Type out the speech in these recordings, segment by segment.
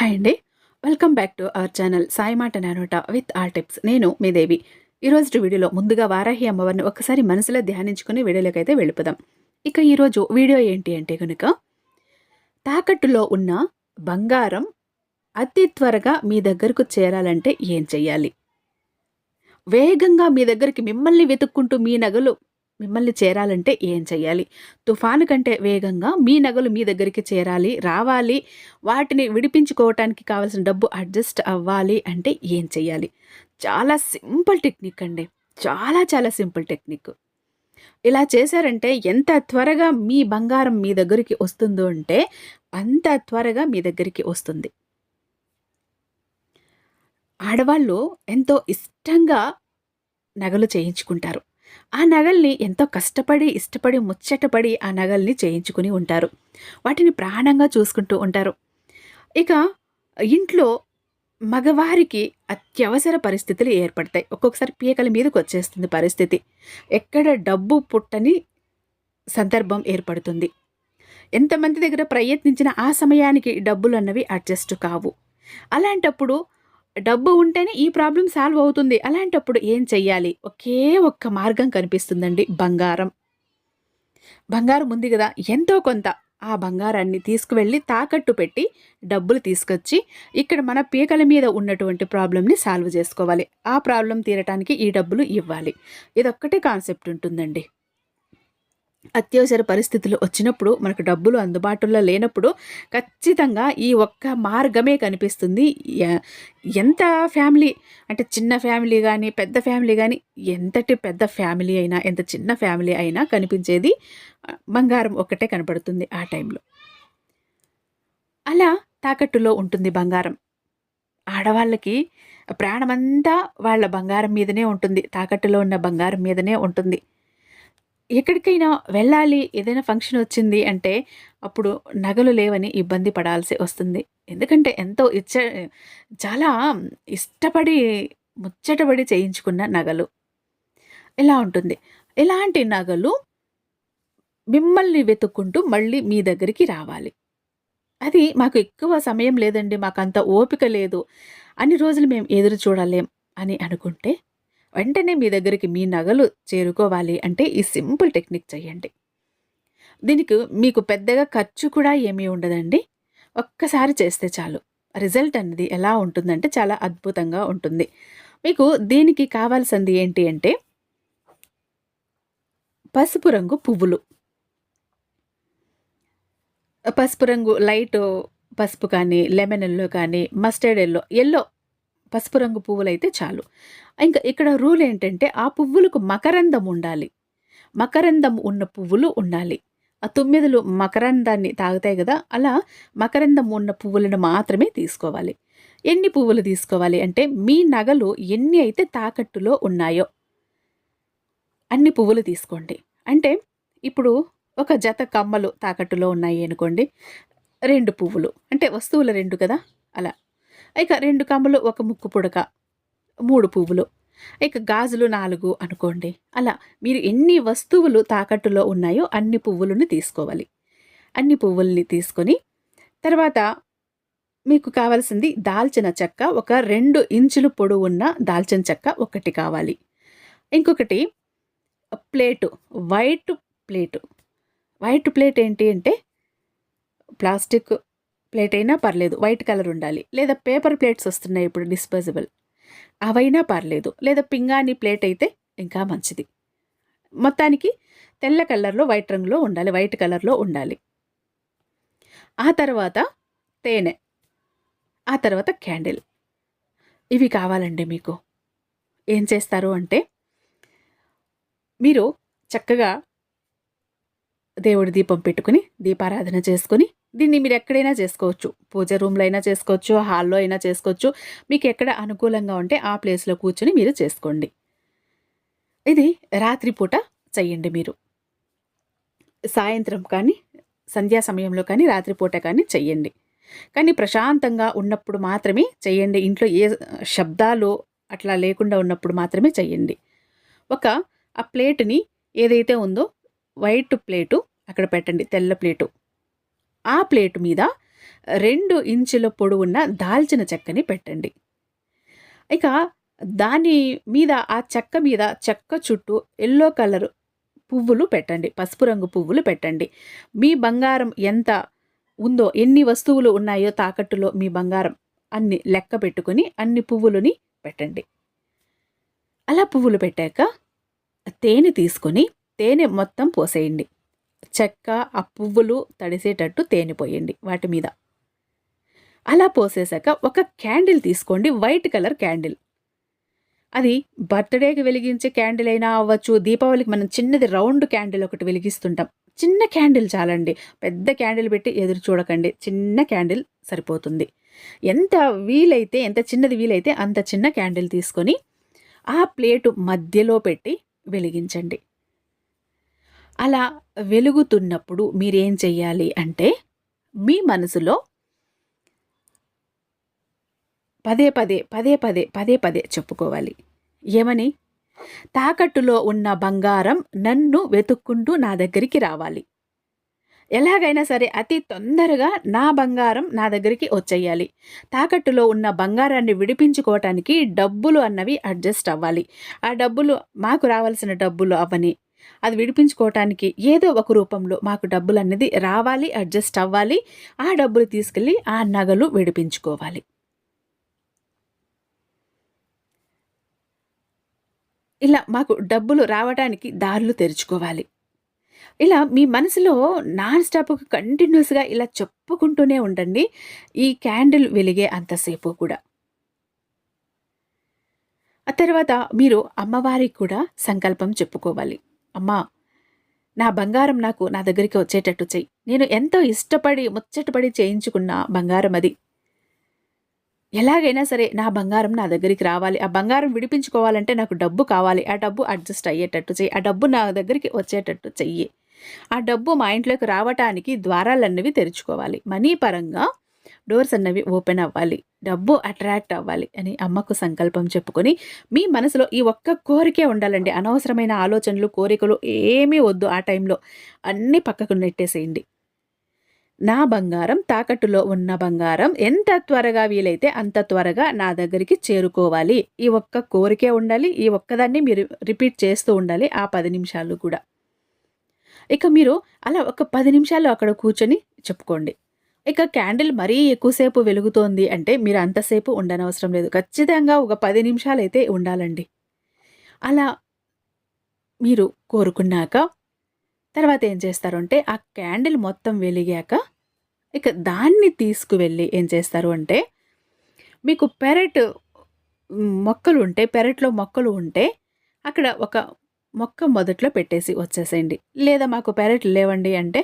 Hi అండి. Welcome back to our channel Sai మాట నానోట విత్ ఆల్ టిప్స్ నేను మీ దేవి. ఈరోజు వీడియోలో ముందుగా వారాహి అమ్మవారిని ఒకసారి మనసులో ధ్యానించుకుని వీడియోలోకి అయితే వెళ్ళిపోదాం. ఇక ఈరోజు వీడియో ఏంటి అంటే కనుక తాకట్టులో ఉన్న బంగారం అతి త్వరగా మీ దగ్గరకు చేరాలంటే ఏం చెయ్యాలి? వేగంగా మీ దగ్గరికి మిమ్మల్ని వెతుక్కుంటూ మీ నగలు మిమ్మల్ని చేరాలంటే ఏం చేయాలి తుఫాను కంటే వేగంగా మీ నగలు మీ దగ్గరికి చేరాలి రావాలి. వాటిని విడిపించుకోవటానికి కావాల్సిన డబ్బు అడ్జస్ట్ అవ్వాలి అంటే ఏం చేయాలి చాలా సింపుల్ టెక్నిక్ అండి. చాలా చాలా సింపుల్ టెక్నిక్. ఇలా చేశారంటే ఎంత త్వరగా మీ బంగారం మీ దగ్గరికి వస్తుందో అంటే అంత త్వరగా మీ దగ్గరికి వస్తుంది. ఆడవాళ్ళు ఎంతో ఇష్టంగా నగలు చేయించుకుంటారు. ఆ నగల్ని ఎంతో కష్టపడి ఇష్టపడి ముచ్చటపడి ఆ నగల్ని చేయించుకుని ఉంటారు. వాటిని ప్రాణంగా చూసుకుంటూ ఉంటారు. ఇక ఇంట్లో మగవారికి అత్యవసర పరిస్థితులు ఏర్పడతాయి. ఒక్కొక్కసారి పీకల మీదకి వచ్చేస్తుంది పరిస్థితి. ఎక్కడ డబ్బు పుట్టని సందర్భం ఏర్పడుతుంది. ఎంతమంది దగ్గర ప్రయత్నించిన ఆ సమయానికి డబ్బులు అన్నవి అడ్జస్ట్ కావు. అలాంటప్పుడు డబ్బు ఉంటేనే ఈ ప్రాబ్లం సాల్వ్ అవుతుంది. అలాంటప్పుడు ఏం చెయ్యాలి? ఒకే ఒక్క మార్గం కనిపిస్తుందండి బంగారం. బంగారం ఉంది కదా ఎంతో కొంత. ఆ బంగారాన్ని తీసుకువెళ్ళి తాకట్టు పెట్టి డబ్బులు తీసుకొచ్చి ఇక్కడ మన పీకల మీద ఉన్నటువంటి ప్రాబ్లంని సాల్వ్ చేసుకోవాలి. ఆ ప్రాబ్లం తీరటానికి ఈ డబ్బులు ఇవ్వాలి. ఇదొక్కటే కాన్సెప్ట్ ఉంటుందండి. అత్యవసర పరిస్థితులు వచ్చినప్పుడు మనకు డబ్బులు అందుబాటులో లేనప్పుడు ఖచ్చితంగా ఈ ఒక్క మార్గమే కనిపిస్తుంది. ఎంత ఫ్యామిలీ అంటే చిన్న ఫ్యామిలీ కానీ పెద్ద ఫ్యామిలీ కానీ ఎంతటి పెద్ద ఫ్యామిలీ అయినా ఎంత చిన్న ఫ్యామిలీ అయినా కనిపించేది బంగారం ఒక్కటే కనపడుతుంది ఆ టైంలో. అలా తాకట్టులో ఉంటుంది బంగారం. ఆడవాళ్ళకి ప్రాణమంతా వాళ్ళ బంగారం మీదనే ఉంటుంది. తాకట్టులో ఉన్న బంగారం మీదనే ఉంటుంది. ఎక్కడికైనా వెళ్ళాలి ఏదైనా ఫంక్షన్ వచ్చింది అంటే అప్పుడు నగలు లేవని ఇబ్బంది పడాల్సి వస్తుంది. ఎందుకంటే ఎంతో ఇచ్చ చాలా ఇష్టపడి ముచ్చటపడి చేయించుకున్న నగలు. ఇలా ఉంటుంది? ఇలాంటి నగలు మిమ్మల్ని వెతుక్కుంటూ మళ్ళీ మీ దగ్గరికి రావాలి. అది మాకు ఎక్కువ సమయం లేదండి మాకు అంత ఓపిక లేదు. అన్ని రోజులు మేము ఎదురు చూడలేం అని అనుకుంటే వెంటనే మీ దగ్గరికి మీ నగలు చేరుకోవాలి అంటే ఈ సింపుల్ టెక్నిక్ చేయండి దీనికి మీకు పెద్దగా ఖర్చు కూడా ఏమీ ఉండదండి. ఒక్కసారి చేస్తే చాలు. రిజల్ట్ అనేది ఎలా ఉంటుందంటే చాలా అద్భుతంగా ఉంటుంది. మీకు దీనికి కావాల్సింది ఏంటి అంటే పసుపు రంగు పువ్వులు. పసుపు రంగు లైట్ పసుపు కానీ లెమన్ ఎల్లో కానీ మస్టర్డ్ ఎల్లో ఎల్లో పసుపు రంగు పువ్వులు అయితే చాలు. ఇంకా ఇక్కడ రూల్ ఏంటంటే ఆ పువ్వులకు మకరందం ఉండాలి. మకరందం ఉన్న పువ్వులు ఉండాలి. ఆ తొమ్మిదిలు మకరందాన్ని తాగుతాయి కదా అలా మకరందం ఉన్న పువ్వులను మాత్రమే తీసుకోవాలి. ఎన్ని పువ్వులు తీసుకోవాలి అంటే మీ నగలు ఎన్ని అయితే తాకట్టులో ఉన్నాయో అన్ని పువ్వులు తీసుకోండి. అంటే ఇప్పుడు ఒక జత కమ్మలు తాకట్టులో ఉన్నాయి అనుకోండి రెండు పువ్వులు. అంటే వస్తువులు రెండు కదా అలా. ఇక రెండు కమ్మలు ఒక ముక్కు పుడక మూడు పువ్వులు. ఇక గాజులు నాలుగు అనుకోండి. అలా మీరు ఎన్ని వస్తువులు తాకట్టులో ఉన్నాయో అన్ని పువ్వులను తీసుకోవాలి. అన్ని పువ్వుల్ని తీసుకొని తర్వాత మీకు కావాల్సింది దాల్చిన చెక్క ఒక రెండు ఇంచులు పొడవు ఉన్న దాల్చిన చెక్క ఒకటి కావాలి. ఇంకొకటి plate white plate. White plate ఏంటి అంటే ప్లాస్టిక్ ప్లేట్ అయినా పర్లేదు వైట్ కలర్ ఉండాలి. లేదా పేపర్ ప్లేట్స్ వస్తున్నాయి ఇప్పుడు డిస్పోజబుల్. అవైనా పర్లేదు లేదా పింగాణి ప్లేట్ అయితే ఇంకా మంచిది. మొత్తానికి తెల్ల కలర్లో వైట్ రంగులో ఉండాలి వైట్ కలర్లో ఉండాలి. ఆ తర్వాత తేనె ఆ తర్వాత క్యాండిల్. ఇవి కావాలండి మీకు. ఏం చేస్తారు అంటే మీరు చక్కగా దేవుడి దీపం పెట్టుకుని దీపారాధన చేసుకుని దీన్ని మీరు ఎక్కడైనా చేసుకోవచ్చు. పూజ రూమ్లో అయినా చేసుకోవచ్చు హాల్లో అయినా చేసుకోవచ్చు. మీకు ఎక్కడ అనుకూలంగా ఉంటే ఆ ప్లేస్లో కూర్చొని మీరు చేసుకోండి. ఇది రాత్రిపూట చెయ్యండి మీరు. సాయంత్రం కానీ సంధ్యా సమయంలో కానీ రాత్రిపూట కానీ చెయ్యండి. కానీ ప్రశాంతంగా ఉన్నప్పుడు మాత్రమే చెయ్యండి. ఇంట్లో ఏ శబ్దాలు అట్లా లేకుండా ఉన్నప్పుడు మాత్రమే చెయ్యండి. ఒక ఆ ప్లేట్ని ఏదైతే ఉందో వైట్ ప్లేటు అక్కడ పెట్టండి. తెల్ల ప్లేటు ఆ ప్లేట్ మీద రెండు ఇంచుల పొడవున్న దాల్చిన చెక్కని పెట్టండి. ఇక దాని మీద ఆ చెక్క మీద చెక్క చుట్టూ ఎల్లో కలర్ పువ్వులు పెట్టండి. పసుపు రంగు పువ్వులు పెట్టండి. మీ బంగారం ఎంత ఉందో ఎన్ని వస్తువులు ఉన్నాయో తాకట్టులో మీ బంగారం అన్ని లెక్క పెట్టుకుని అన్ని పువ్వులని పెట్టండి. అలా పువ్వులు పెట్టాక తేనె తీసుకొని తేనె మొత్తం పోసేయండి. చెక్క ఆ పువ్వులు తడిసేటట్టు తేనె పోయండి వాటి మీద. అలా పోసేసాక ఒక క్యాండిల్ తీసుకోండి వైట్ కలర్ క్యాండిల్. అది బర్త్డేకి వెలిగించే క్యాండిల్ అయినా అవ్వచ్చు దీపావళికి మనం చిన్నది రౌండ్ క్యాండిల్ ఒకటి వెలిగిస్తుంటాం. చిన్న క్యాండిల్ చాలండి. పెద్ద క్యాండిల్ పెట్టి ఎదురు చూడకండి. చిన్న క్యాండిల్ సరిపోతుంది. ఎంత వీలైతే ఎంత చిన్నది వీలైతే అంత చిన్న క్యాండిల్ తీసుకొని ఆ ప్లేటు మధ్యలో పెట్టి వెలిగించండి. అలా వెలుగుతున్నప్పుడు మీరేం చెయ్యాలి అంటే మీ మనసులో పదే పదే పదే పదే పదే పదే చెప్పుకోవాలి. ఏమని? తాకట్టులో ఉన్న బంగారం నన్ను వెతుక్కుంటూ నా దగ్గరికి రావాలి. ఎలాగైనా సరే అతి తొందరగా నా బంగారం నా దగ్గరికి వచ్చేయాలి. తాకట్టులో ఉన్న బంగారాన్ని విడిపించుకోవటానికి డబ్బులు అన్నవి అడ్జస్ట్ అవ్వాలి. ఆ డబ్బులు మాకు రావాల్సిన డబ్బులు అవని అది విడిపించుకోవటానికి ఏదో ఒక రూపంలో మాకు డబ్బులు అన్నది రావాలి అడ్జస్ట్ అవ్వాలి ఆ డబ్బులు తీసుకెళ్ళి ఆ నగలు విడిపించుకోవాలి ఇలా మాకు డబ్బులు రావడానికి దారులు తెరుచుకోవాలి ఇలా మీ మనసులో నాన్ స్టాప్‌గా కంటిన్యూస్‌గా ఇలా చెప్పుకుంటూనే ఉండండి. ఈ క్యాండిల్ వెలిగే అంతసేపు కూడా. ఆ తర్వాత మీరు అమ్మవారికి కూడా సంకల్పం చెప్పుకోవాలి. అమ్మా! నా బంగారం నాకు నా దగ్గరికి వచ్చేటట్టు చెయ్యి. నేను ఎంతో ఇష్టపడి, ముచ్చటపడి చేయించుకున్న బంగారం అది. ఎలాగైనా సరే నా బంగారం నా దగ్గరికి రావాలి. ఆ బంగారం విడిపించుకోవాలంటే నాకు డబ్బు కావాలి. ఆ డబ్బు అడ్జస్ట్ అయ్యేటట్టు చెయ్యి. ఆ డబ్బు నా దగ్గరికి వచ్చేటట్టు చెయ్యి. ఆ డబ్బు మా ఇంట్లోకి రావటానికి ద్వారాలన్నవి తెరుచుకోవాలి మనీ పరంగా డోర్స్ అన్నవి ఓపెన్ అవ్వాలి డబ్బు అట్రాక్ట్ అవ్వాలి అని అమ్మకు సంకల్పం చెప్పుకొని మీ మనసులో ఈ ఒక్క కోరికే ఉండాలండి. అనవసరమైన ఆలోచనలు కోరికలు ఏమీ వద్దు ఆ టైంలో. అన్నీ పక్కకు నెట్టేసేయండి. నా బంగారం తాకట్టులో ఉన్న బంగారం ఎంత త్వరగా వీలైతే అంత త్వరగా నా దగ్గరికి చేరుకోవాలి. ఈ ఒక్క కోరికే ఉండాలి ఈ ఒక్కదాన్ని మీరు రిపీట్ చేస్తూ ఉండాలి ఆ పది నిమిషాలు కూడా. ఇక మీరు అలా ఒక పది నిమిషాలు అక్కడ కూర్చొని చెప్పుకోండి. ఇక క్యాండిల్ మరీ ఎక్కువసేపు వెలుగుతోంది అంటే మీరు అంతసేపు ఉండనవసరం లేదు. ఖచ్చితంగా ఒక పది నిమిషాలు అయితే ఉండాలండి. అలా మీరు కోరుకున్నాక తర్వాత ఏం చేస్తారు అంటే ఆ క్యాండిల్ మొత్తం వెలిగాక ఇక దాన్ని తీసుకువెళ్ళి ఏం చేస్తారు అంటే మీకు పెరట్ మొక్కలు ఉంటే పెరట్లో మొక్కలు ఉంటే అక్కడ ఒక మొక్క మొదట్లో పెట్టేసి వచ్చేసేయండి. లేదా మాకు పెరట్లు లేవండి అంటే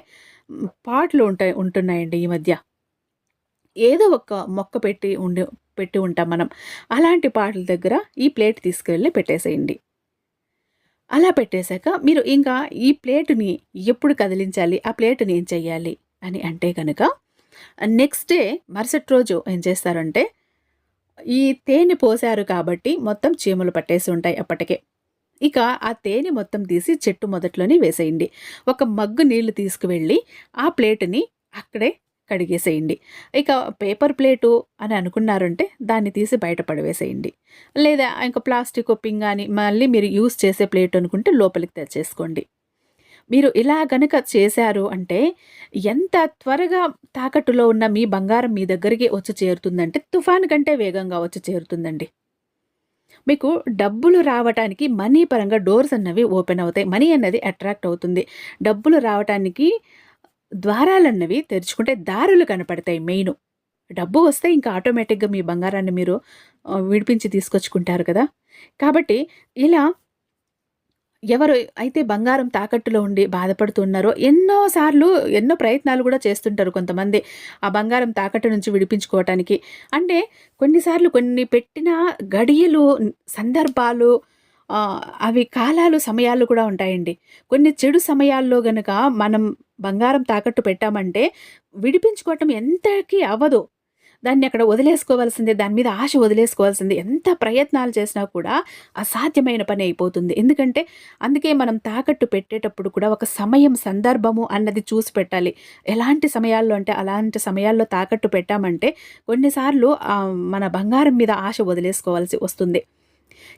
పాటలు ఉంటాయి ఉంటున్నాయండి ఈ మధ్య. ఏదో ఒక మొక్క పెట్టి ఉండి పెట్టి ఉంటాం మనం. అలాంటి పాటల దగ్గర ఈ ప్లేట్ తీసుకెళ్ళి పెట్టేసేయండి. అలా పెట్టేశాక మీరు ఇంకా ఈ ప్లేటుని ఎప్పుడు కదిలించాలి ఆ ప్లేటుని ఏం చెయ్యాలి అని అంటే కనుక నెక్స్ట్ డే మరుసటి రోజు ఏం చేస్తారంటే ఈ తేనె పోసారు కాబట్టి మొత్తం చీమలు పట్టేసి ఉంటాయి అప్పటికే. ఇక ఆ తేనె మొత్తం తీసి చెట్టు మొదట్లోనే వేసేయండి. ఒక మగ్గు నీళ్ళు తీసుకువెళ్ళి ఆ ప్లేటుని అక్కడే కడిగేసేయండి. ఇక పేపర్ ప్లేటు అని అనుకున్నారంటే దాన్ని తీసి బయట పడవేసేయండి. లేదా ఇంకా ప్లాస్టిక్ పింగాని మళ్ళీ మీరు యూస్ చేసే ప్లేట్ అనుకుంటే లోపలికి తెచ్చేసుకోండి. మీరు ఇలా గనక చేశారు అంటే ఎంత త్వరగా తాకట్టులో ఉన్న మీ బంగారం మీ దగ్గరికి వచ్చి చేరుతుందంటే తుఫాన్ కంటే వేగంగా వచ్చి చేరుతుందండి. మీకు డబ్బులు రావటానికి మనీ పరంగా డోర్స్ అన్నవి ఓపెన్ అవుతాయి. మనీ అన్నది అట్రాక్ట్ అవుతుంది. డబ్బులు రావటానికి ద్వారాలన్నవి తెరుచుకుంటే దారులు కనపడతాయి మెయిన్. డబ్బు వస్తే ఇంకా ఆటోమేటిక్గా మీ బంగారాన్ని మీరు విడిపించి తీసుకొచ్చుకుంటారు కదా. కాబట్టి ఇలా ఎవరు అయితే బంగారం తాకట్టులో ఉండి బాధపడుతున్నారో ఎన్నోసార్లు ఎన్నో ప్రయత్నాలు కూడా చేస్తుంటారు కొంతమంది ఆ బంగారం తాకట్టు నుంచి విడిపించుకోవటానికి. అంటే కొన్నిసార్లు కొన్ని పెట్టిన గడియలు సందర్భాలు అవి కాలాలు సమయాలు కూడా ఉంటాయండి. కొన్ని చెడు సమయాల్లో గనక మనం బంగారం తాకట్టు పెట్టామంటే విడిపించుకోవటం ఎంతకీ అవ్వదు. దాన్ని అక్కడ వదిలేసుకోవాల్సిందే దాని మీద ఆశ వదిలేసుకోవాల్సిందే. ఎంత ప్రయత్నాలు చేసినా కూడా అసాధ్యమైన పని అయిపోతుంది. ఎందుకంటే అందుకే మనం తాకట్టు పెట్టేటప్పుడు కూడా ఒక సమయం సందర్భము అన్నది చూసి పెట్టాలి. ఎలాంటి సమయాల్లో అంటే అలాంటి సమయాల్లో తాకట్టు పెట్టామంటే కొన్నిసార్లు మన బంగారం మీద ఆశ వదిలేసుకోవాల్సి వస్తుంది.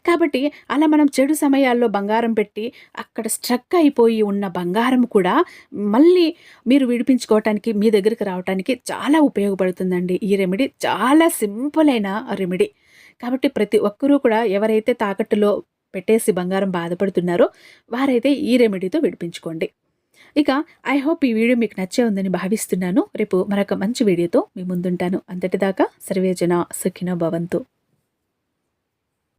కాబట్టి అలా మనం చెడు సమయాల్లో బంగారం పెట్టి అక్కడ స్ట్రక్ అయిపోయి ఉన్న బంగారం కూడా మళ్ళీ మీరు విడిపించుకోవటానికి మీ దగ్గరికి రావటానికి చాలా ఉపయోగపడుతుందండి. ఈ రెమెడీ చాలా సింపుల్ అయిన రెమెడీ కాబట్టి ప్రతి ఒక్కరూ కూడా ఎవరైతే తాకట్టులో పెట్టేసి బంగారం బాధపడుతున్నారో వారైతే ఈ రెమెడీతో విడిపించుకోండి. ఇక ఐ హోప్ ఈ వీడియో మీకు నచ్చే ఉందని భావిస్తున్నాను. రేపు మరొక మంచి వీడియోతో మీ ముందుంటాను. అంతటిదాకా సర్వేజన సుఖినో భవంతు.